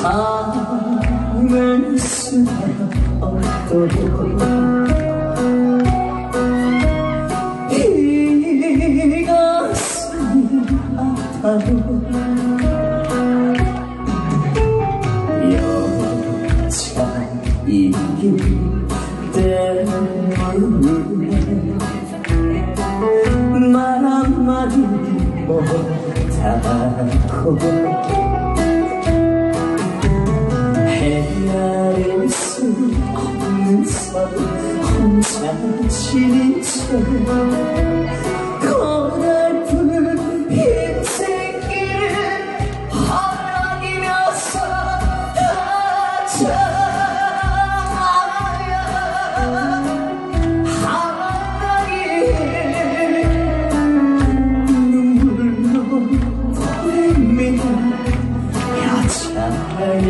삶을 수가 없도록 이 가슴이 아파도 여차이기 때문에 말 한마디 못하고 헤아릴 수 없는 서로 혼자 지닌 채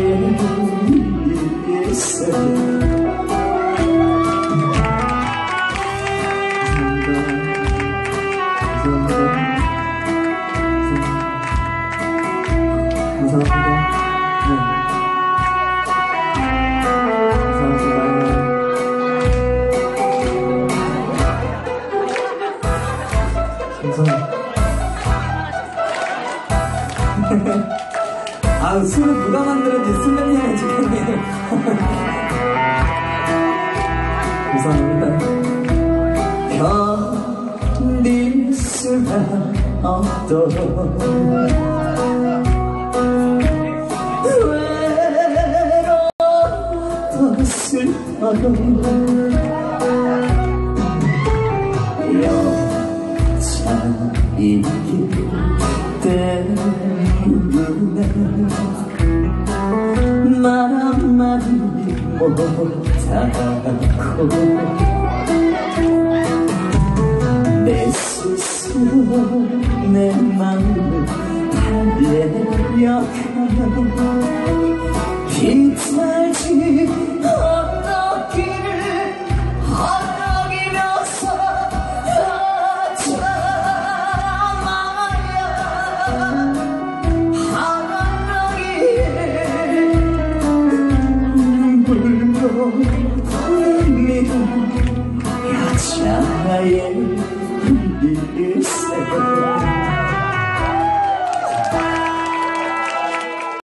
일생 아우 술을 누가 만들었지 술 냄새 나죽겠네 감사합니다. 견딜 수가 외로워 슬퍼도 말 한마디 못하고 내 스스로 내 마음을 달래려가면 비탈지 Yatsam hayır, bir üstelik